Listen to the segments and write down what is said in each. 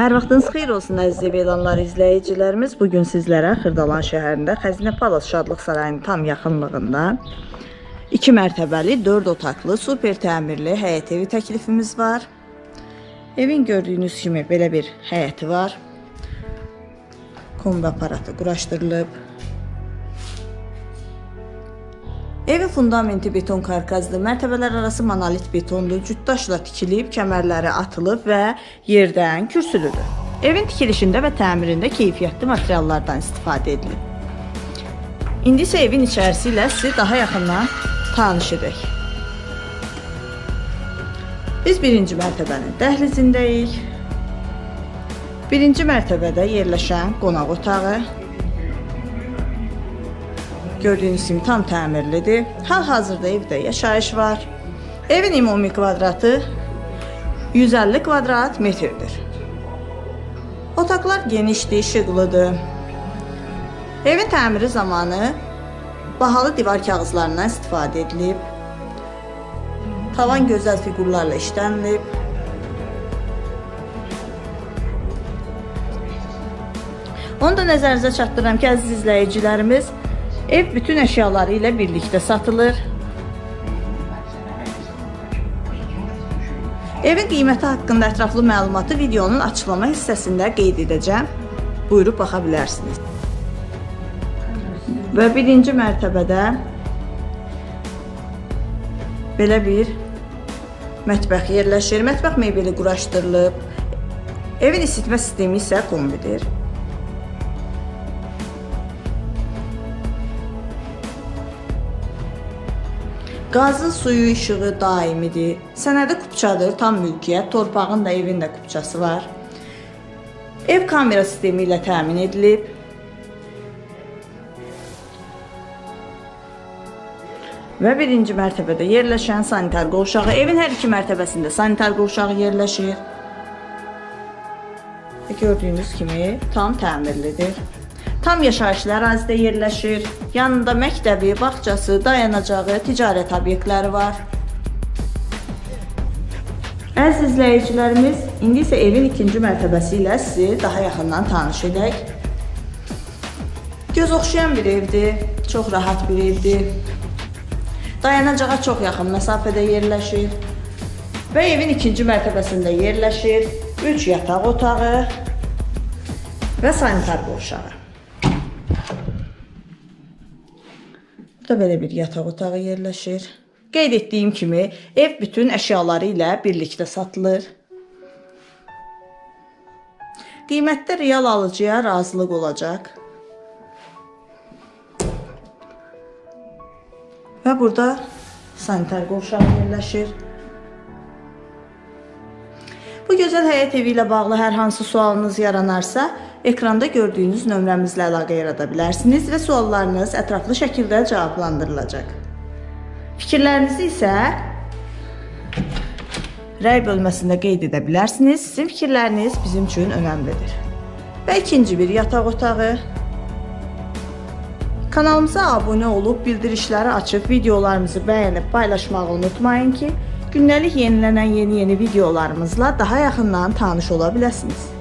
Hər vaxtınız xeyir olsun əziz elanlar izləyicilərimiz. Bu gün sizlərə Xırdalan şəhərində Xəzinə Palas Şadlıq Sarayının tam yaxınlığında 2 mərtəbəli, 4 otaqlı, super təmirli həyət evi təklifimiz var. Evin gördüyünüz kimi belə bir həyəti var. Kombi aparatı quraşdırılıb. Evin fundamenti beton karkazlı, mərtəbələr arası monolit betondur, cütdaşla tikilib, kəmərləri atılıb və yerdən kürsülüdür. Evin tikilişində və təmirində keyfiyyətli materiallardan istifadə edilib. İndi isə evin içərisi ilə sizi daha yaxından tanış edək. Biz birinci mərtəbənin dəhlizindəyik. Birinci mərtəbədə yerləşən qonaq otağı, Gördüyünüz kimi tam təmirlidir. Hal-hazırda evdə yaşayış var. Evin ümumi kvadratı 150 kvadrat metrdir. Otaqlar genişdir, işıqlıdır. Evin təmiri zamanı bahalı divar kağızlarından istifadə edilib. Tavan gözəl fiqurlarla işlənilib. Onu da nəzərinizə çatdırıram ki, əziz izləyicilərimiz, ev bütün əşyaları ilə birlikdə satılır. Evin qiyməti haqqında ətraflı məlumatı videonun açıqlama hissəsində qeyd edəcəm. Buyurub baxa bilərsiniz. Və birinci mərtəbədə belə bir mətbəx yerləşir. Mətbəx mebeli quraşdırılıb. Evin isitmə sistemi isə kombidir. Qazın suyu işığı daimidir. Sənədi kupçadır, tam mülkiyyət. Torpağın da evin də kupçası var. Ev kamera sistemi ilə təmin edilib. Və birinci mərtəbədə yerləşən sanitar qovşağı, evin hər iki mərtəbəsində sanitar qovşağı yerləşir. Gördüyünüz kimi tam təmirlidir. Tam yaşayışlı ərazidə yerləşir. Yanında məktəbi, bağçası, dayanacağı, ticarət obyektləri var. Əziz izləyicilərimiz, indi isə evin ikinci mərtəbəsi ilə sizi daha yaxından tanış edək. Göz oxşayan bir evdir, çox rahat bir evdir. Dayanacağa çox yaxın məsafədə yerləşir. Və evin ikinci mərtəbəsində yerləşir 3 yataq otağı və sanitar qovşağı. Burada belə bir yataq otağı yerləşir. Qeyd etdiyim kimi, ev bütün əşyaları ilə birlikdə satılır. Qiymətdə real alıcıya razılıq olacaq. Və burada sanitar qovşağı yerləşir. Bu gözəl həyət evi ilə bağlı hər hansı sualınız yaranarsa, ekranda gördüyünüz nömrəmizlə əlaqə yarada bilərsiniz və suallarınız ətraflı şəkildə cavablandırılacaq. Fikirlərinizi isə rəy bölməsində qeyd edə bilərsiniz. Sizin fikirləriniz bizim üçün önəmlidir. Və ikinci bir yataq otağı. Kanalımıza abunə olub, bildirişləri açıb, videolarımızı bəyənib paylaşmağı unutmayın ki, gündəlik yenilənən yeni-yeni videolarımızla daha yaxından tanış ola biləsiniz.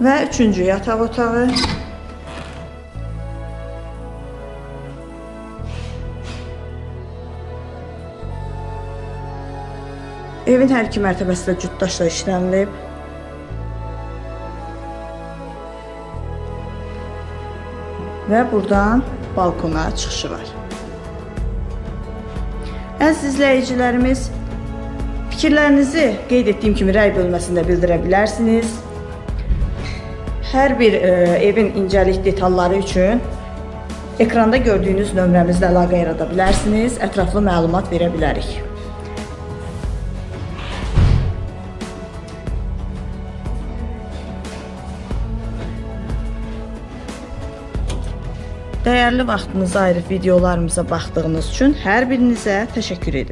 Və üçüncü yataq otağı. Evin hər iki mərtəbəsi də cütdaşla işlənilib. Və buradan balkona çıxışı var. Əziz izləyicilərimiz, fikirlərinizi qeyd etdiyim kimi rəy bölməsində bildirə bilərsiniz. Hər bir e, evin incəlik detalları üçün ekranda gördüyünüz nömrəmizlə əlaqə yarada bilərsiniz. Ətraflı məlumat verə bilərik. Dəyərli vaxtınızı ayırıb videolarımıza baxdığınız üçün hər birinizə təşəkkür edirəm.